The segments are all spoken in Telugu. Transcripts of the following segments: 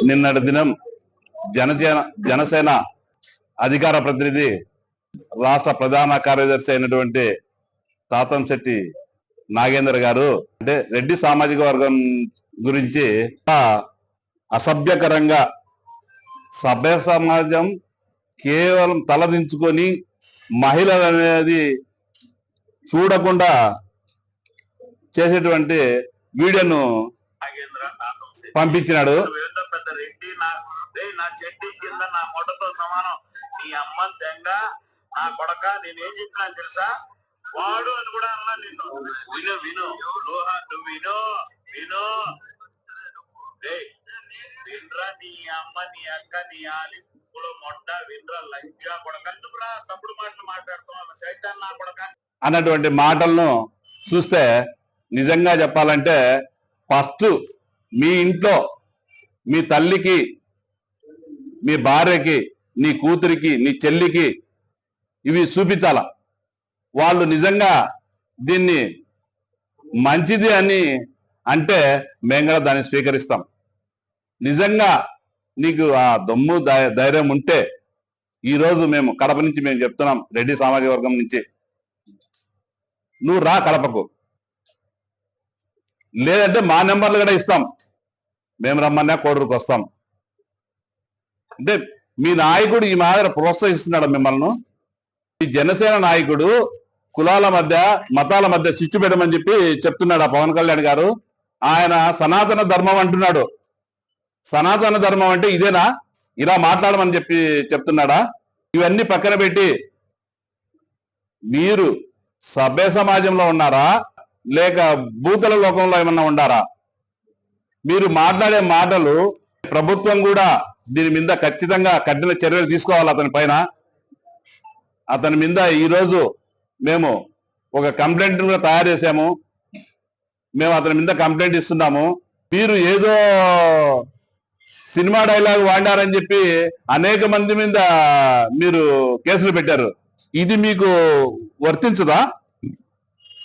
నిన్నటి దినం జనసేన జనసేన అధికార ప్రతినిధి రాష్ట్ర ప్రధాన కార్యదర్శి అయినటువంటి తాతంశెట్టి నాగేందర్ గారు అంటే రెడ్డి సామాజిక వర్గం గురించి అసభ్యకరంగా సభ్య సమాజం కేవలం తలదించుకొని మహిళలు అనేది చూడకుండా చేసేటువంటి వీడియోను నాగేంద్ర పంపించినాడు. విరుద్ధ పెద్ద రెడ్డి నా రేయ్ నా చెట్టి కింద నా మొట్టతో సమానం. నీ అమ్మ దెంగ నా కొడక నేనేం చెప్పినా తెలుసా? వాడు అని కూడా అన్నా నిన్ను. విను విను. నువ్వు విను విను. వినరా నీ అమ్మ నీ అక్క నీ ఆలి మొట్ట వినరా లంచా కొడక. నువ్వురా తప్పుడు మాటలు మాట్లాడుతున్నావు. సైతాన్ నా కొడక. అన్నటువంటి మాటలను చూస్తే నిజంగా చెప్పాలంటే ఫస్ట్ మీ ఇంట్లో మీ తల్లికి మీ భార్యకి నీ కూతురికి నీ చెల్లికి ఇవి చూపించాల? వాళ్ళు నిజంగా దీన్ని మంచిది అని అంటే మేము కూడా దాన్ని స్వీకరిస్తాం. నిజంగా నీకు ఆ దమ్ము ధైర్యం ఉంటే ఈ రోజు మేము కడప నుంచి మేము చెప్తున్నాం రెడ్డి సామాజిక వర్గం నుంచి. నువ్వు రా కడపకు. లేదంటే మా నెంబర్లు కూడా ఇస్తాం. మేము రమ్మన్నా కోడూరుకు వస్తాం. అంటే మీ నాయకుడు ఈ మాదిరి ప్రోత్సహిస్తున్నాడు మిమ్మల్ని. ఈ జనసేన నాయకుడు కులాల మధ్య మతాల మధ్య చిచ్చు పెట్టమని చెప్పి చెప్తున్నాడు ఆ పవన్ కళ్యాణ్ గారు. ఆయన సనాతన ధర్మం అంటున్నాడు. సనాతన ధర్మం అంటే ఇదేనా? ఇలా మాట్లాడమని చెప్పి చెప్తున్నాడా? ఇవన్నీ పక్కన పెట్టి మీరు సభ్య సమాజంలో ఉన్నారా? లేక భూతల లోకంలో ఏమన్నా ఉండారా? మీరు మాట్లాడే మాటలు ప్రభుత్వం కూడా దీని మీద ఖచ్చితంగా కఠిన చర్యలు తీసుకోవాలి అతని పైన. అతని మీద ఈరోజు మేము ఒక కంప్లైంట్ కూడా తయారు చేసాము మేము అతని మీద కంప్లైంట్ ఇస్తున్నాము. మీరు ఏదో సినిమా డైలాగ్ వాడారని చెప్పి అనేక మంది మీద మీరు కేసులు పెట్టారు. ఇది మీకు వర్తించదా?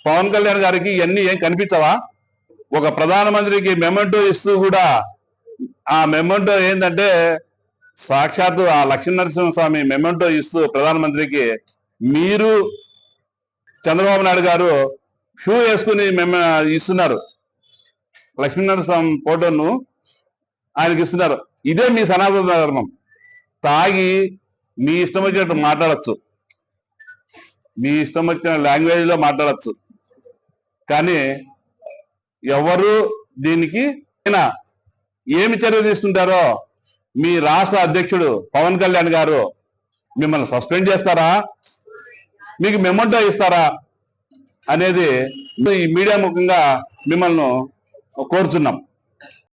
పవన్ కళ్యాణ్ గారికి ఇవన్నీ ఏం కనిపించవా? ఒక ప్రధానమంత్రికి మెమెంటో ఇస్తూ కూడా ఆ మెమెంటో ఏంటంటే సాక్షాత్తు ఆ లక్ష్మీనరసింహ స్వామి మెమెంటో ఇస్తూ ప్రధానమంత్రికి మీరు చంద్రబాబు నాయుడు గారు షూ వేసుకుని మెమ ఇస్తున్నారు. లక్ష్మీనరస్వామి ఫోటోను ఆయనకి ఇస్తున్నారు. ఇదే మీ సనాతన ధర్మం. తాగి మీ ఇష్టం వచ్చినట్టు మాట్లాడచ్చు. మీ ఇష్టం వచ్చిన లాంగ్వేజ్లో మాట్లాడచ్చు. కానీ ఎవరు దీనికి అయినా ఏమి చర్య తీసుకుంటారో మీ రాష్ట్ర అధ్యక్షుడు పవన్ కళ్యాణ్ గారు మిమ్మల్ని సస్పెండ్ చేస్తారా? మీకు మెమంటో ఇస్తారా? అనేది ఈ మీడియా ముఖంగా మిమ్మల్ని కోరుచున్నాం.